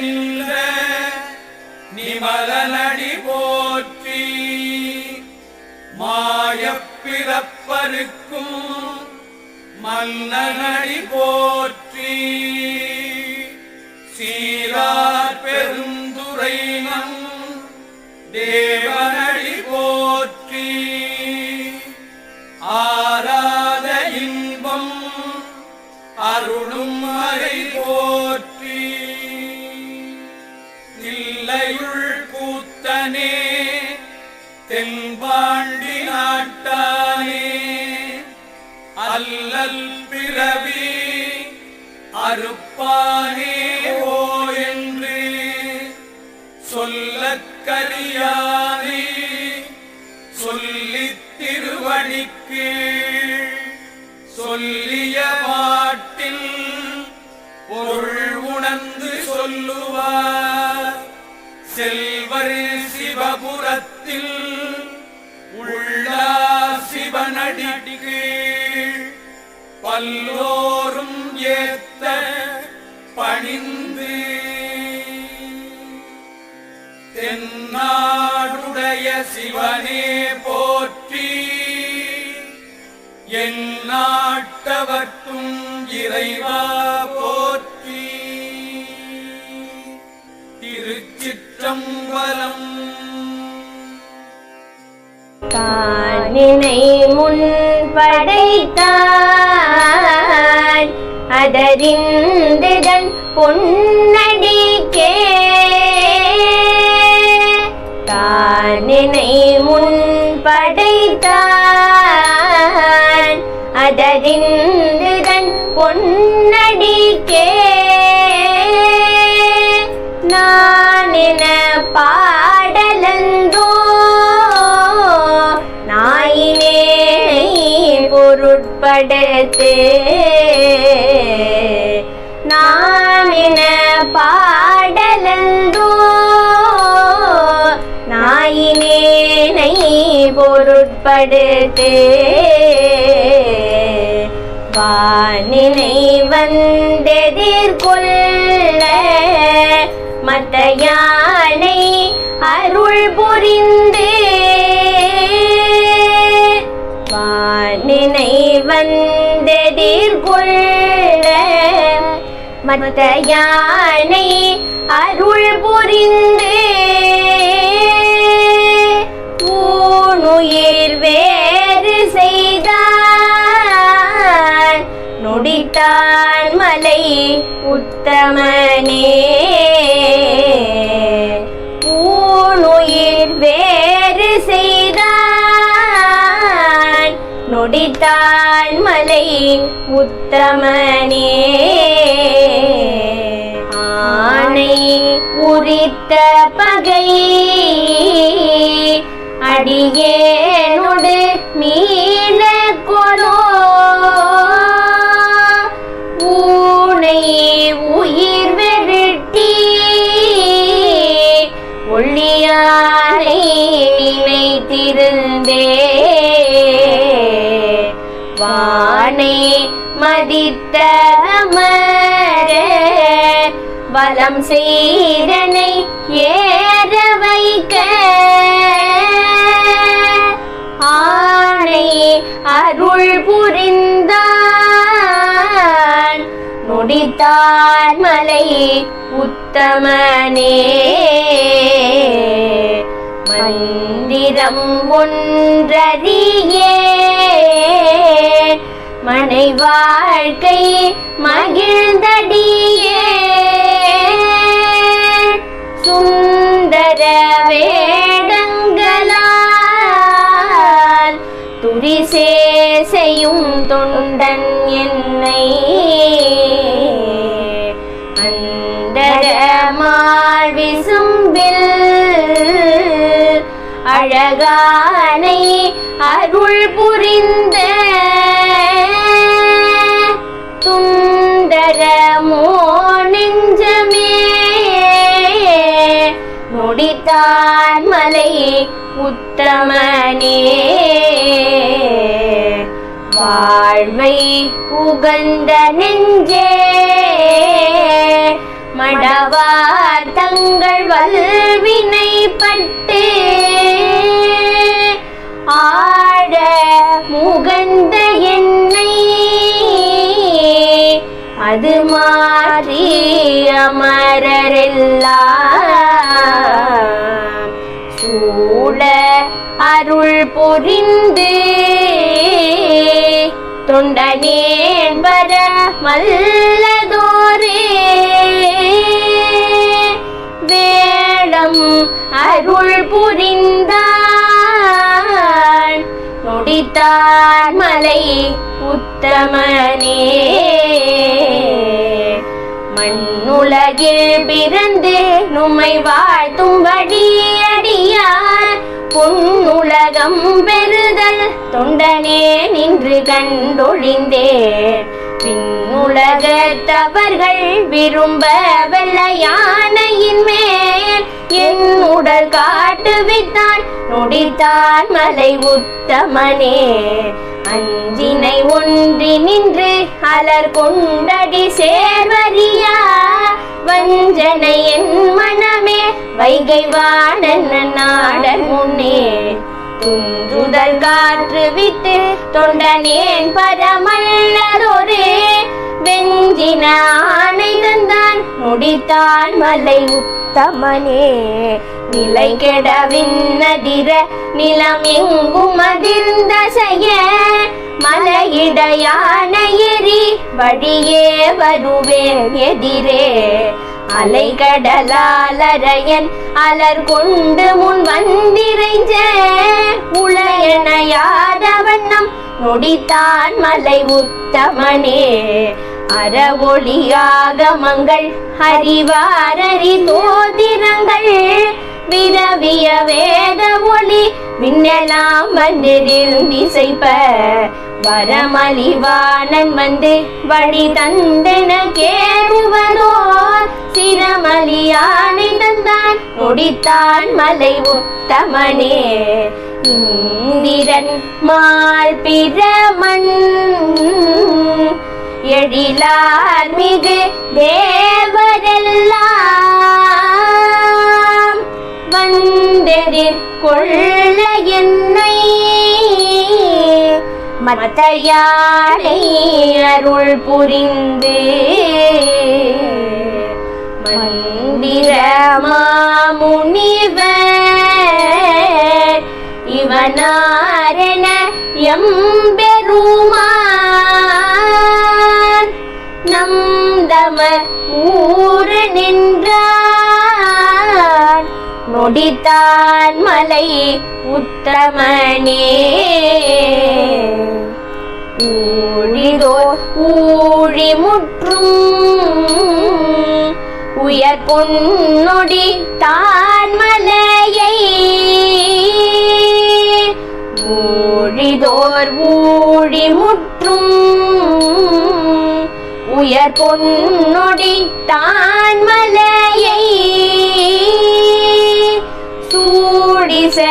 நின்ற நிமலனடி போற்றி மாயப்பிறப்பருக்கும் மன்னனடி போற்றி சீரா பெரும் அல்லல் பிறவி அறுப்பானே ஓ என்று சொல்லக் கரியானே சொல்லித் திருவடிக்கு சொல்லிய பாட்டில் பொருள் உணர்ந்து சொல்லுவார். செல்வர் சிவபுரத்தில் உள்ளா சிவனடிக்கு பல்லோரும் ஏத்த பணிந்து தென்னாடுடைய சிவனே போற்றி என் நாட்டவர்க்கும் இறைவா போற்றி. திருச்சிற்றம்பலம். காணினை முன் படைத்தான் அதறிந்துதன் பொன்னடிக்கே காணினை முன் படைத்தான் அதறிந்துதன் பொன்னடிக்கே நான் பாடலந்தோ நாயினே பொருட்படுத்து நான் பாடலந்தோ? நாயினேனை பொருட்படுத்து. வானினை வந்தெதிர்கொள்ள மத்த யானை அருள் புரிந்து. வானினை வந்தெதிர்கொள்ள மத்த யானை அருள் புரிந்து ஊனுயிர் வேறு செய்தான். நொடித்தான் மலை உத்தமனே. ஊனுயிர் வேறு செய்தான். நொடித்தான் மலை உத்தமனே. ஆனை உரித்த பகை. அடியேனுடு மீன கொடோ. ஊனை உயிர் வெருட்டி. ஒள்ளியானை நினைத்திருந்தே. வானை மதித்த அமரர் வலம் செய்தனை ஏற வைக்க. ஆணை அருள் புரிந்தான் நொடித்தான் மலை உத்தமனே. மந்திரம் ஒன்றறியே. மனை வாழ்க்கை மகிழ்ந்தடியே. சுந்தர வேடங்களால் துரிசேசையும் தொண்டன் என்னை அந்தர விசும்பில் அழகானை அருள் புரிந்த முடித்தான் மலை உத்தமனே. வாழ்வை உகந்த நெஞ்சே. மடவார் தங்கள் வல்வினை பட்டு. ஆட முகந்த என்னை. அது மாறி அமரரெல்லாம். அருள் பொறிந்து தொண்டனேன் வர மல்லதோரே வேடம் அருள் புரிந்தான் நொடித்தார் மலை உத்தமனே. மண்ணுலகில் பிறந்து நும்மை வாழ்த்தும்படி அடியார் பொன்னுலகம் பெறுதல். தொண்டனே நின்று கண்டொழிந்தேன் பின்னுலகத்தவர்கள் விரும்ப வெள்ளையானையின் மேல். என் உடல் காட்டுவித்தான் நொடித்தான் மலை உத்தமனே. அஞ்சினை ஒன்றி நின்று அலர் கொண்டடி சேர்வரியா. வஞ்சனை என் வைகை வாணன் நாடன் முன்னே துஞ்சுதல் காற்று விட்டு தொண்டனேன் பரமல்லதொரு வெஞ்சின ஆணை தந்தான் முடித்தான் மலை உத்தமனே. நிலை கெடவின்னதிர நிலம் எங்கும் அதிர்ந்த செய்ய மலையிடையான எரி வழியே வருவேன் எதிரே. அலைகடலாலரையன் அலர் கொண்டு முன் வந்திரைஞ்ச உளையனையாத வண்ணம் நொடித்தான் மலை உத்தமனே அறவொளியாக மங்கள் அறிவாரறி தோதிரங்கள் விரவிய வேத ஒளி விண்ணெல்லாம் வந்திருந்திசைப்ப. வரமலிவாணன் வந்து வழி தந்தென கேருவனோர் சிரமலியானை தந்தான் முடித்தான் மலை உத்தமனே. இந்திரன் மால் பிரமன். எழிலார் மிகு தேவரெல்லாம். வந்தெதிர் கொள்ள மத்தையானை அருள் புரிந்து மந்திர மாமுனிவர் இவனாரென எம்பெருமான் நந்தம ஊர நின்றான் நொடித்தான் மலை உத்தமனே. ஊழிதோர் ஊழி முற்றும். உயர் பொன்னொடி தான் மலையை. ஊழிதோர் ஊழி முற்றும். உயர் பொன்னொடி தான் மலையை. சூடிசையின்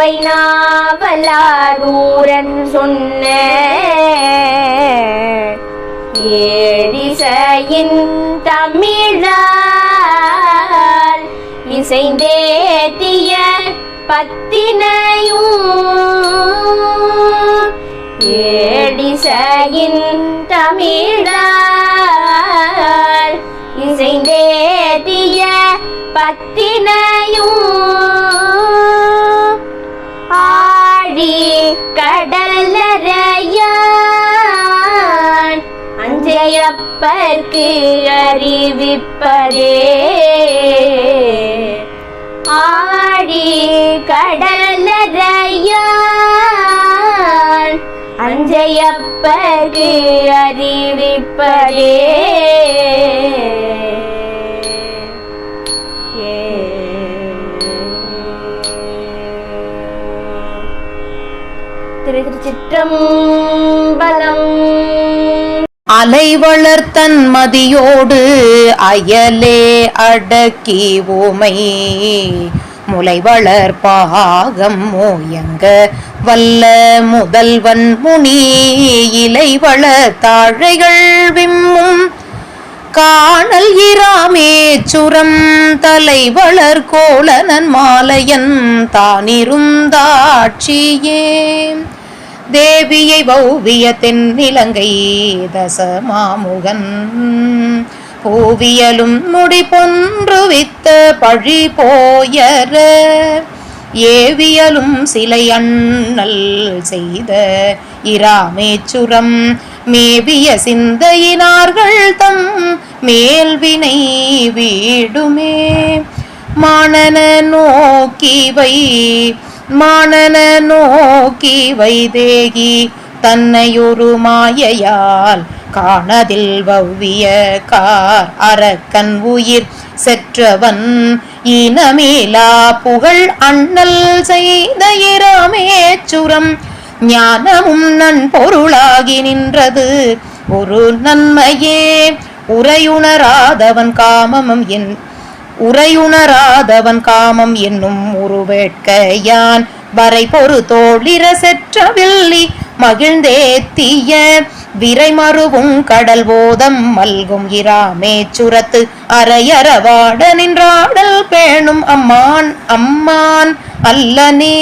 சுவை நாவலாரூரன் சொன்ன ஏழிசையின் தமிழால் இசைந்தேத்திய பத்தினையும் ஏழிசையின் தமிழால் இசைந்தேத்திய பத்தினையும் அஞ்சையப்பர்க்கு அறிவிப்பதே. ஆழி கடலறையான் அஞ்சையப்ப அஞ்சையப்பர்க்கு அறிவிப்பதே. திருச்சிற்றம்பலம் அலை வளர்த்தன் மதியோடு அயலே அடக்கி ஓமை. முலை வளர்ப்பாகம் மோயங்க வல்ல முதல்வன் முனி. இலை வளர்த்தாழைகள் விம்மும். காணல் இராமே சுரம் தலை வளர் கோலனன் மாலையன் தானிருந்தாட்சியே. தேவியை வௌவிய தென்னிலங்கை தசமாமுகன். பூவியலும் முடி பொன்று வித்த பழி போயர ஏவியலும் சிலை அண்ணல் செய்த இராமேச்சுரம். மேவிய சிந்தையினார்கள் தம் மேல்வினை வீடுமே. மானன நோக்கி வை மானன நோக்கி வைதேகி தன்னையொரு மாயையால் காணதில் வவ்விய கார் அரக்கன் உயிர் செற்றவன். இனமேலா புகழ் அண்ணல் செய்த இராமேச்சுரம் ஞானமும் நன்பொருளாகி நின்றது. ஒரு நன்மையே உரையுணராதவன் காமமும் என் உரையுணராதவன் காமம் என்னும் உருவேட்கையான். வரை பொறு தோழிர செற்றவில்லி மகிழ்ந்தேத்திய விரைமருவும் கடல் போதம் மல்கும் இராமே சுரத்து அரையறவாட நின்றாடல் பேணும் அம்மான் அம்மான் அல்லனே.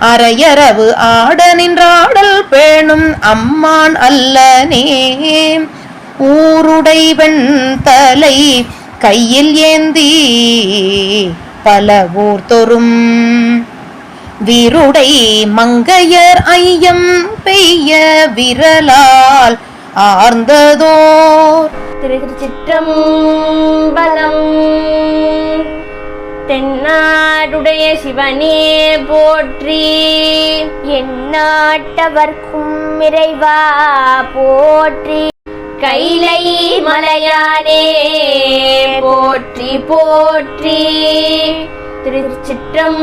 அரையரவு ஆட நின்றாடல் பேணும் அம்மான் அல்லனே. ஊருடைவன் தலை கையில் ஏந்தி பல ஊர் தொறும். வீருடை மங்கையர் ஐயம் பெய்ய விரலால் ஆர்ந்ததோர். திருச்சிற்றம்பலம் தென்னாடுடைய சிவனே போற்றி என் நாட்டவர்க்கும் இறைவா போற்றி. கைலை மலையானே போற்றி போற்றி. திருச்சிற்றம்பலம்.